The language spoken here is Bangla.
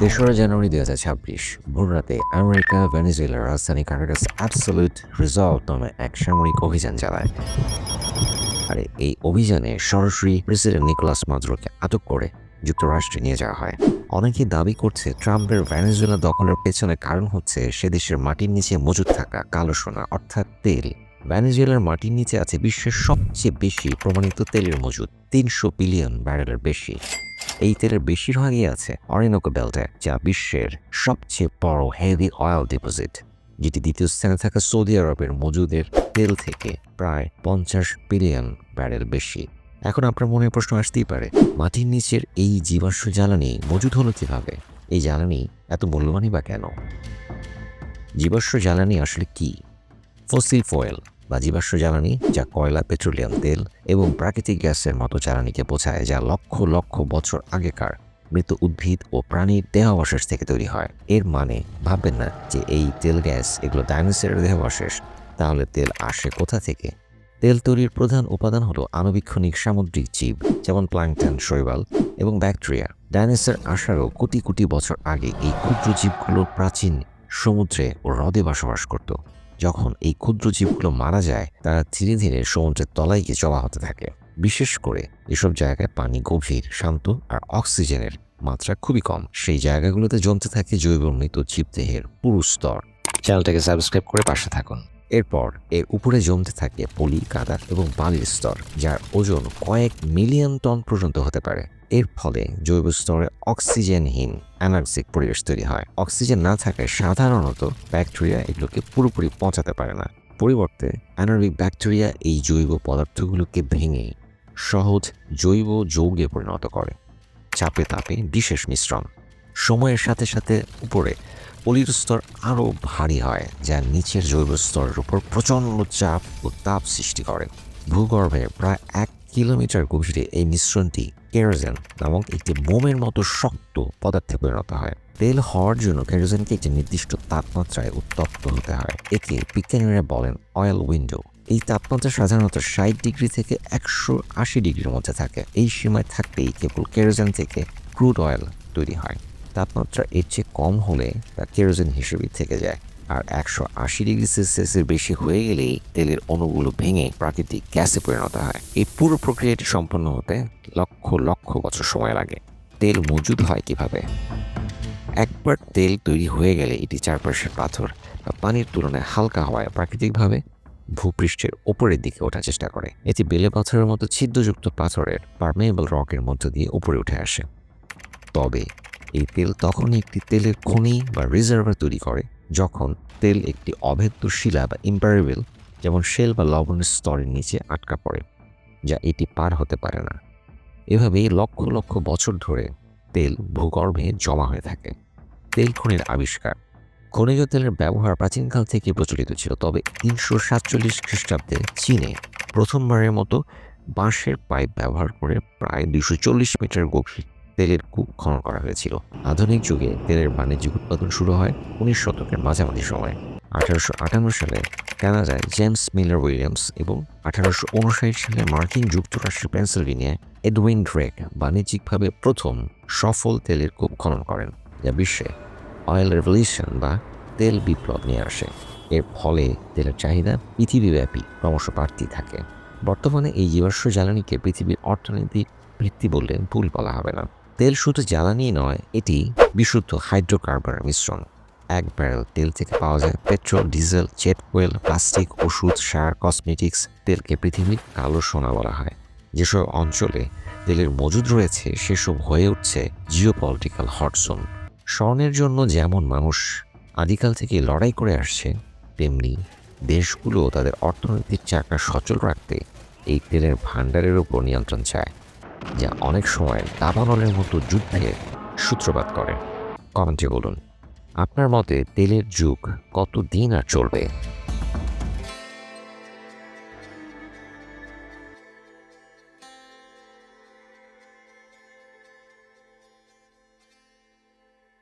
তেসরা জানুয়ারি দুই হাজার ছাব্বিশ ভোররাতে আমেরিকা ভেনেজুয়েলার রাজধানী কারাকাস অ্যাবসলিউট রিজলভ নামে এক সামরিক অভিযান চালায়। আর, এই অভিযানে সরাসরি প্রেসিডেন্ট নিকোলাস মাদ্রোকে আটক করে যুক্তরাষ্ট্রে নিয়ে যাওয়া হয়। অনেকে দাবি করছে ট্রাম্পের ভেনেজুয়েলা দখলের পেছনে কারণ হচ্ছে সে দেশের মাটির নিচে মজুদ থাকা কালো সোনা, অর্থাৎ তেল। ভেনেজুয়েলার মাটির নিচে আছে বিশ্বের সবচেয়ে বেশি প্রমাণিত তেলের মজুদ, তিনশো বিলিয়ন ব্যারেলের বেশি। এই তেলের বেশিরভাগই আছে অরিনোকো বেল্টে, যা বিশ্বের সবচেয়ে বড় হেভি অয়েল ডিপোজিট যেটি দ্বিতীয় স্থানে থাকা সৌদি আরবের মজুদের তেল থেকে প্রায় পঞ্চাশ বিলিয়ন ব্যারেল বেশি। এখন আপনার মনে প্রশ্ন আসতেই পারে, মাটির নিচের এই জীবাশ্ম জ্বালানি মজুদ হলো কীভাবে? এই জ্বালানি এত মূল্যবানই বা কেন? জীবাশ্ম জ্বালানি আসলে কি? ফসিল ফয়েল বা জীবাশ্ম জ্বালানি, যা কয়লা, পেট্রোলিয়াম, তেল এবং প্রাকৃতিক গ্যাসের মতো জ্বালানিকে বোঝায়, যা লক্ষ লক্ষ বছর আগেকার মৃত উদ্ভিদ ও প্রাণীর দেহাবশেষ থেকে তৈরি হয়। এর মানে ভাববেন না যে এই তেল গ্যাস এগুলো ডাইনোসরের দেহাবশেষ। তাহলে তেল আসে কোথা থেকে? তেল তৈরির প্রধান উপাদান হলো আণুবীক্ষণিক সামুদ্রিক জীব, যেমন প্লাংটন শৈবাল এবং ব্যাকটেরিয়া। ডাইনোসর আসারও কোটি কোটি বছর আগে এই ক্ষুদ্র জীবগুলো প্রাচীন সমুদ্রে ও হ্রদে বসবাস করত। যখন এই ক্ষুদ্র জীবগুলো মারা যায় তারা ধীরে ধীরে সমুদ্রের তলায় গিয়ে জমা হতে থাকে। বিশেষ করে এসব জায়গায় পানি গভীর শান্ত আর অক্সিজেনের মাত্রা খুবই কম। সেই জায়গাগুলোতে জমতে থাকে জৈব মৃত জীবদেহের পুরু স্তর। চ্যানেলটাকে সাবস্ক্রাইব করে পাশে থাকুন। এরপর এর উপরে জমতে থাকে পলি কাদা এবং বালির স্তর যার ওজন কয়েক মিলিয়ন টন পর্যন্ত হতে পারে। এর ফলে জৈব স্তরে অক্সিজেনহীন অ্যানার্জিক পরিবেশ তৈরি হয়। অক্সিজেন না থাকায় সাধারণত ব্যাকটেরিয়া এগুলোকে পুরোপুরি পচাতে পারে না। পরিবর্তে অ্যানারবিক ব্যাকটেরিয়া এই জৈব পদার্থগুলোকে ভেঙে সহজ জৈব যৌগে পরিণত করে। চাপে তাপে বিশেষ মিশ্রণ। সময়ের সাথে সাথে উপরে পলির স্তর আরও ভারী হয়, যা নিচের জৈব স্তরের উপর প্রচণ্ড চাপ ও তাপ সৃষ্টি করে। ভূগর্ভে প্রায় এক কিলোমিটার গভীরে এই মিশ্রণটি কেরোজেন নামক একটি মোমের মতো শক্ত পদার্থে পরিণত হয়। তেল হওয়ার জন্য কেরোজেনকে একটি নির্দিষ্ট তাপমাত্রায় উত্তপ্ত হতে হয়। একে বিজ্ঞানীরা বলেন অয়েল উইন্ডো এই তাপমাত্রা সাধারণত ষাট ডিগ্রি থেকে একশো আশি ডিগ্রির মধ্যে থাকে। এই সীমায় থাকতেই কেবল কেরোজেন থেকে ক্রুড অয়েল তৈরি হয়। তাপমাত্রা এর চেয়ে কম হলে তা কেরোজেন হিসেবেই থেকে যায়। আর একশো আশি ডিগ্রি সেলসিয়াসের বেশি হয়ে গেলেই তেলের অণুগুলো ভেঙে প্রাকৃতিক গ্যাসে পরিণত হয়। এই পুরো প্রক্রিয়াটি সম্পন্ন হতে লক্ষ লক্ষ বছর সময় লাগে। তেল মজুদ হয় কীভাবে? একবার তেল তৈরি হয়ে গেলে এটি চারপাশের পাথর বা পানির তুলনায় হালকা হওয়ায় প্রাকৃতিকভাবে ভূপৃষ্ঠের ওপরের দিকে ওঠার চেষ্টা করে। এটি বেলে পাথরের মতো ছিদ্রযুক্ত পাথরের পারমেবল রকের মধ্য দিয়ে উপরে উঠে আসে। তবে এই তেল তখনই একটি তেলের খনি বা রিজার্ভার তৈরি করে যখন তেল একটি অভেদ্য শিলা বা ইম্পারেবল যেমন শেল বা লবণের স্তরের নিচে আটকা পড়ে, যা এটি পার হতে পারে না। এভাবে লক্ষ লক্ষ বছর ধরে তেল ভূগর্ভে জমা হয়ে থাকে। তেল খনির আবিষ্কার খনিজ তেলের ব্যবহার প্রাচীনকাল থেকে প্রচলিত ছিল, তবে তিনশো সাতচল্লিশ খ্রিস্টাব্দে চীনে প্রথমবারের মতো বাঁশের পাইপ ব্যবহার করে প্রায় দুশো চল্লিশ মিটার গভীর তেলের কূপ খনন করা হয়েছিল। আধুনিক যুগে তেলের বাণিজ্যিক উৎপাদন শুরু হয় উনিশ শতকের মাঝামাঝি সময়। আঠারোশো আটান্ন সালে কানাডায় জেমস মিলার উইলিয়ামস এবং আঠারোশো উনষাট সালে মার্কিন যুক্তরাষ্ট্রের পেন্সিলভেনিয়ায় এডউইন ড্রেক বাণিজ্যিকভাবে প্রথম সফল তেলের কূপ খনন করেন, যা বিশ্বে অয়েল রেভলিউশন বা তেল বিপ্লব নিয়ে আসে। এর ফলে তেলের চাহিদা পৃথিবীব্যাপী, ক্রমশ বাড়তি থাকে। বর্তমানে এই জীবাশ্ম জ্বালানিকে পৃথিবীর অর্থনৈতিক ভিত্তি বললে ভুল বলা হবে না। তেল শুধু জ্বালানি নয়, এটি বিশুদ্ধ হাইড্রোকার্বনের মিশ্রণ। এক ব্যারেল তেল থেকে পাওয়া যায় petrol, diesel jet oil plastic ওষুধ, সার কসমেটিক্স তেলকে পৃথিবীর কালো সোনা বলা হয়। যেসব অঞ্চলে তেলের মজুদ রয়েছে, সেসব হয়ে উঠছে জিও পলিটিক্যাল হটজোন স্বর্ণের জন্য যেমন মানুষ আদিকাল থেকে লড়াই করে আসছে, তেমনি দেশগুলো তাদের অর্থনৈতিক চাকা সচল রাখতে এই তেলের ভাণ্ডারের উপর নিয়ন্ত্রণ চায়। যা অনেক সময় দাবানলের মতো যুদ্ধের সূত্রপাত করে। কমেন্টে বলুন, আপনার মতে তেলের যুগ কত দিন আর চলবে?